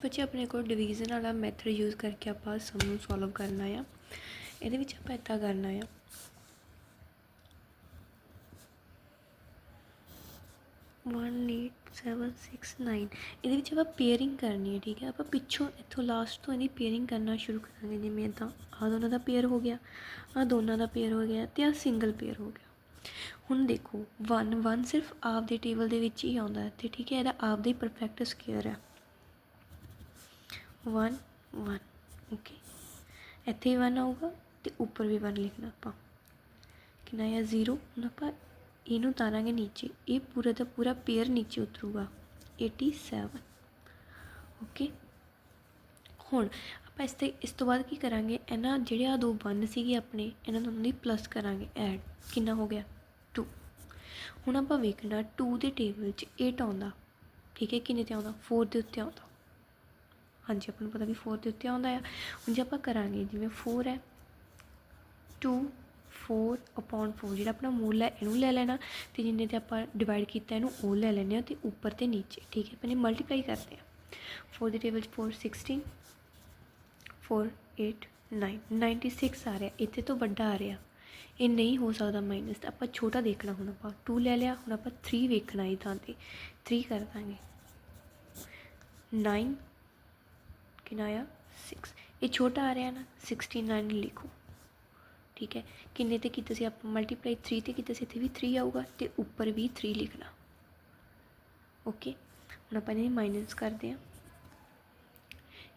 ਬੱਚੇ ਆਪਣੇ ਕੋਲ ਡਿਵੀਜ਼ਨ ਵਾਲਾ ਮੈਥਡ ਯੂਜ਼ ਕਰਕੇ ਆਪਾਂ ਸਮ ਨੂੰ ਸੋਲਵ ਕਰਨਾ ਆ। ਇਹਦੇ ਵਿੱਚ ਆਪਾਂ ਇੱਦਾਂ ਕਰਨਾ ਆ। One eight seven six nine ਇਹਦੇ ਵਿੱਚ ਆਪਾਂ ਪੇਅਰਿੰਗ ਕਰਨੀ ਹੈ ਠੀਕ ਹੈ? ਆਪਾਂ ਪਿੱਛੋਂ ਇੱਥੋਂ ਲਾਸਟ ਤੋਂ ਇਹਦੀ ਪੇਅਰਿੰਗ ਕਰਨਾ ਸ਼ੁਰੂ ਕਰਾਂਗੇ, ਜਿਵੇਂ ਇੱਦਾਂ। ਆਹ ਦੋਨਾਂ ਦਾ ਪੇਅਰ ਹੋ ਗਿਆ, ਆਹ ਦੋਨਾਂ ਦਾ ਪੇਅਰ ਹੋ ਗਿਆ ਤੇ ਆਹ ਸਿੰਗਲ ਪੇਅਰ ਹੋ ਗਿਆ। ਹੁਣ ਦੇਖੋ 1 1 ਸਿਰਫ ਆਪ ਦੇ ਟੇਬਲ ਦੇ ਵਿੱਚ ਹੀ ਆਉਂਦਾ ਹੈ ਤੇ ਠੀਕ ਹੈ? ਇਹਦਾ ਆਪ ਦਾ ਹੀ ਪਰਫੈਕਟ ਸਕੁਅਰ ਹੈ 1 1 ਓਕੇ ਇੱਥੇ ਵੀ 1 ਆਊਗਾ ਤੇ ਉੱਪਰ ਵੀ 1 ਲਿਖਣਾ ਆਪਾਂ। ਕਿੰਨਾ ਆ? 0 ਹੁਣ ਆਪਾਂ ਇਹਨੂੰ ਤਾਰਾਂਗੇ ਨੀਚੇ। ਇਹ ਪੂਰਾ ਦਾ ਪੂਰਾ ਪੇਅਰ ਨੀਚੇ ਉਤਰੂਗਾ। 87 ਓਕੇ ਹੁਣ ਆਪਾਂ ਇਸ ਤੇ, ਇਸ ਤੋਂ ਬਾਅਦ ਕੀ ਕਰਾਂਗੇ? ਇਹਨਾਂ ਜਿਹੜੇ ਆ ਦੋ 1 ਸੀਗੇ ਆਪਣੇ, ਇਹਨਾਂ ਨੂੰ ਦੀ ਪਲੱਸ ਕਰਾਂਗੇ। ਐਡ ਕਿੰਨਾ ਹੋ ਗਿਆ? 2 ਹੁਣ ਆਪਾਂ ਵੇਖਣਾ 2 ਦੇ ਟੇਬਲ 'ਚ 8 ਆਉਂਦਾ। ਠੀਕ ਹੈ, ਕਿੰਨੇ ਤੇ ਆਉਂਦਾ? 4 ਦੇ ਉੱਤੇ ਆਉਂਦਾ। ਹਾਂਜੀ, ਆਪਾਂ ਨੂੰ ਪਤਾ ਵੀ 4 ਦੇ ਉੱਤੇ ਆਉਂਦਾ ਆ। ਹੁਣ ਜੇ ਆਪਾਂ ਕਰਾਂਗੇ, ਜਿਵੇਂ 4 ਹੈ 2 4 ਅਪੋਨ 4 ਜਿਹੜਾ ਆਪਣਾ ਮੂਲ ਹੈ, ਇਹਨੂੰ ਲੈ ਲੈਣਾ ਤੇ ਜਿੰਨੇ ਤੇ ਆਪਾਂ ਡਿਵਾਈਡ ਕੀਤਾ ਇਹਨੂੰ ਉਹ ਲੈ ਲੈਣੇ ਆ ਤੇ ਉੱਪਰ ਤੇ ਨੀਚੇ। ਠੀਕ ਹੈ, ਆਪਾਂ ਨੇ ਮਲਟੀਪਲਾਈ ਕਰਦੇ ਆ 4 ਦੀ ਟੇਬਲ 'ਚ 4 16 4 8 9 96 ਆ ਰਿਹਾ। ਇੱਥੇ ਤੋਂ ਵੱਡਾ ਆ ਰਿਹਾ। ਇਹ ਨਹੀਂ ਹੋ ਸਕਦਾ ਮਾਈਨਸ ਤਾਂ ਆਪਾਂ ਛੋਟਾ ਦੇਖਣਾ ਹੁਣ ਆਪਾਂ। 2 ਲੈ ਲਿਆ, ਹੁਣ ਆਪਾਂ 3 ਵੇਖਣਾ ਇਹ ਥਾਂ ਤੇ। 3 ਕਰ ਦਾਂਗੇ। 9 ਕਿੰਨਾ ਆਇਆ? 6 ਇਹ ਛੋਟਾ ਆ ਰਿਹਾ ਨਾ 69 ਲਿਖੋ। ਠੀਕ ਹੈ? ਕਿੰਨੇ ਤੇ ਕੀਤਾ ਸੀ ਆਪਾਂ? ਮਲਟੀਪਲਾਈ 3 ਤੇ ਕੀਤਾ ਸੀ, ਇੱਥੇ ਵੀ 3 ਆਊਗਾ ਤੇ ਉੱਪਰ ਵੀ 3 ਲਿਖਣਾ। ਓਕੇ ਹੁਣ ਆਪਾਂ ਇਹਨੇ ਮਾਈਨਸ ਕਰਦੇ ਆ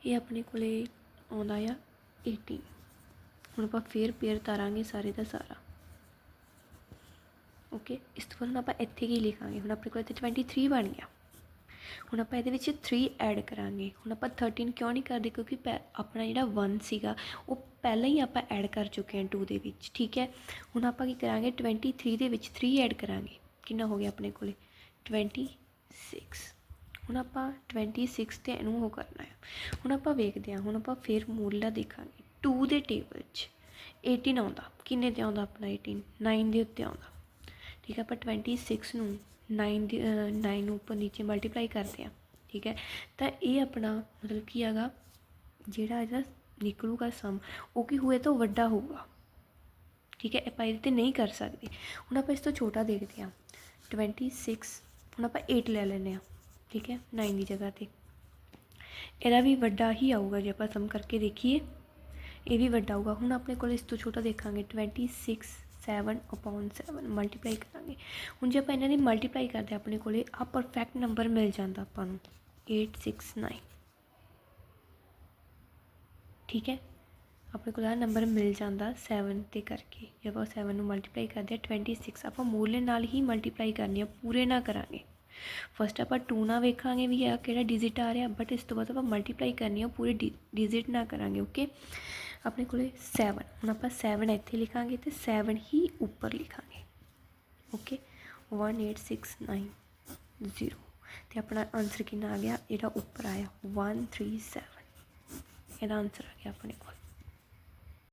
ਇਹ ਆਪਣੇ ਕੋਲੇ ਆਉਂਦਾ ਆ 18 ਹੁਣ ਆਪਾਂ ਫੇਰ ਪੇਅਰ ਤਾਰਾਂਗੇ ਸਾਰੇ ਦਾ ਸਾਰਾ। ਓਕੇ ਇਸ ਤੋਂ ਬਾਅਦ ਹੁਣ ਆਪਾਂ ਇੱਥੇ ਕੀ ਲਿਖਾਂਗੇ? ਹੁਣ ਆਪਣੇ ਕੋਲ ਇੱਥੇ 23 ਬਣ ਗਿਆ। ਹੁਣ ਆਪਾਂ ਇਹਦੇ ਵਿੱਚ 3 ਐਡ ਕਰਾਂਗੇ। ਹੁਣ ਆਪਾਂ 13 ਕਿਉਂ ਨਹੀਂ ਕਰਦੇ? ਕਿਉਂਕਿ ਪੈ- ਆਪਣਾ ਜਿਹੜਾ 1 ਸੀਗਾ, ਉਹ ਪਹਿਲਾਂ ਹੀ ਆਪਾਂ ਐਡ ਕਰ ਚੁੱਕੇ ਹਾਂ 2 ਦੇ ਵਿੱਚ, ਠੀਕ ਹੈ? ਹੁਣ ਆਪਾਂ ਕੀ ਕਰਾਂਗੇ? 23 ਦੇ ਵਿੱਚ 3 ਐਡ ਕਰਾਂਗੇ। ਕਿੰਨਾ ਹੋ ਗਿਆ ਆਪਣੇ ਕੋਲੇ? 26 ਹੁਣ ਆਪਾਂ 26 ਤੇ ਇਹਨੂੰ ਉਹ ਕਰਨਾ ਹੈ। ਹੁਣ ਆਪਾਂ ਵੇਖਦੇ ਹਾਂ, ਹੁਣ ਆਪਾਂ ਫਿਰ ਮੂਲਾ ਦੇਖਾਂਗੇ। 2 ਦੇ ਟੇਬਲ 'ਚ 18 ਆਉਂਦਾ। ਕਿੰਨੇ ਤੇ ਆਉਂਦਾ ਆਪਣਾ 18 9 ਦੇ ਉੱਤੇ ਆਉਂਦਾ। ਠੀਕ ਹੈ, ਆਪਾਂ 26 ਨੂੰ ਨਾਈਨ ਦੀ ਨਾਈਨ ਨੂੰ ਉੱਪਰ ਨੀਚੇ ਮਲਟੀਪਲਾਈ ਕਰਦੇ ਆ, ਠੀਕ ਹੈ? ਤਾਂ ਇਹ ਆਪਣਾ ਮਤਲਬ ਕੀ ਹੈਗਾ? ਜਿਹੜਾ ਇਹਦਾ ਨਿਕਲੂਗਾ ਸਮ ਉਹ ਕੀ ਹੋਏ ਤਾਂ ਵੱਡਾ ਹੋਊਗਾ, ਠੀਕ ਹੈ? ਆਪਾਂ ਇਹਦੇ ਤੇ ਨਹੀਂ ਕਰ ਸਕਦੇ। ਹੁਣ ਆਪਾਂ ਇਸ ਤੋਂ ਛੋਟਾ ਦੇਖਦੇ ਹਾਂ। 26 ਹੁਣ ਆਪਾਂ 8 ਲੈ ਲੈਂਦੇ ਆ ਠੀਕ ਹੈ? 9 ਦੀ ਜਗ੍ਹਾ ਤੇ। ਇਹਦਾ ਵੀ ਵੱਡਾ ਹੀ ਆਊਗਾ, ਜੇ ਆਪਾਂ ਸਮ ਕਰਕੇ ਦੇਖੀਏ। ਇਹ ਵੀ ਵੱਡਾ ਆਊਗਾ ਹੁਣ ਆਪਣੇ ਕੋਲ ਇਸ ਤੋਂ ਛੋਟਾ ਦੇਖਾਂਗੇ। 26 7 ਅਪੋਨ 7 ਮਲਟੀਪਲਾਈ ਕਰਾਂਗੇ। ਹੁਣ ਜੇ ਆਪਾਂ ਇਹਨਾਂ ਦੀ ਮਲਟੀਪਲਾਈ ਕਰਦੇ ਆਪਣੇ ਕੋਲੇ ਆ ਪਰਫੈਕਟ ਨੰਬਰ ਮਿਲ ਜਾਂਦਾ ਆਪਾਂ ਨੂੰ। 869 ਠੀਕ ਹੈ? ਆਪਣੇ ਕੋਲ ਆ ਨੰਬਰ ਮਿਲ ਜਾਂਦਾ 7 ਤੇ ਕਰਕੇ। ਜੇ ਆਪਾਂ 7 ਨੂੰ ਮਲਟੀਪਲਾਈ ਕਰਦੇ ਆ 26 ਆਪਾਂ ਮੂਲੇ ਨਾਲ ਹੀ ਮਲਟੀਪਲਾਈ ਕਰਨੀ ਆ, ਪੂਰੇ ਨਾ ਕਰਾਂਗੇ। ਫਸਟ ਆਪਾਂ 2 ਨਾ ਵੇਖਾਂਗੇ ਵੀ ਇਹ ਕਿਹੜਾ ਡਿਜਿਟ ਆ ਰਿਹਾ ਬਟ ਇਸ ਤੋਂ ਬਾਅਦ ਆਪਾਂ ਮਲਟੀਪਲਾਈ ਕਰਨੀ ਆ, ਪੂਰੇ ਡਿਜਿਟ ਨਾ ਕਰਾਂਗੇ ਓਕੇ ਆਪਣੇ ਕੋਲੇ 7 ਹੁਣ ਆਪਾਂ 7 ਇੱਥੇ ਲਿਖਾਂਗੇ ਤੇ 7 ਹੀ ਉੱਪਰ ਲਿਖਾਂਗੇ। ਓਕੇ 18690 ਤੇ ਆਪਣਾ ਆਨਸਰ ਕਿੰਨਾ ਆ ਗਿਆ? ਇਹਦਾ ਉੱਪਰ ਆਇਆ। 137 ਇਹਦਾ ਆਨਸਰ ਆ ਗਿਆ ਆਪਣੇ ਕੋਲ।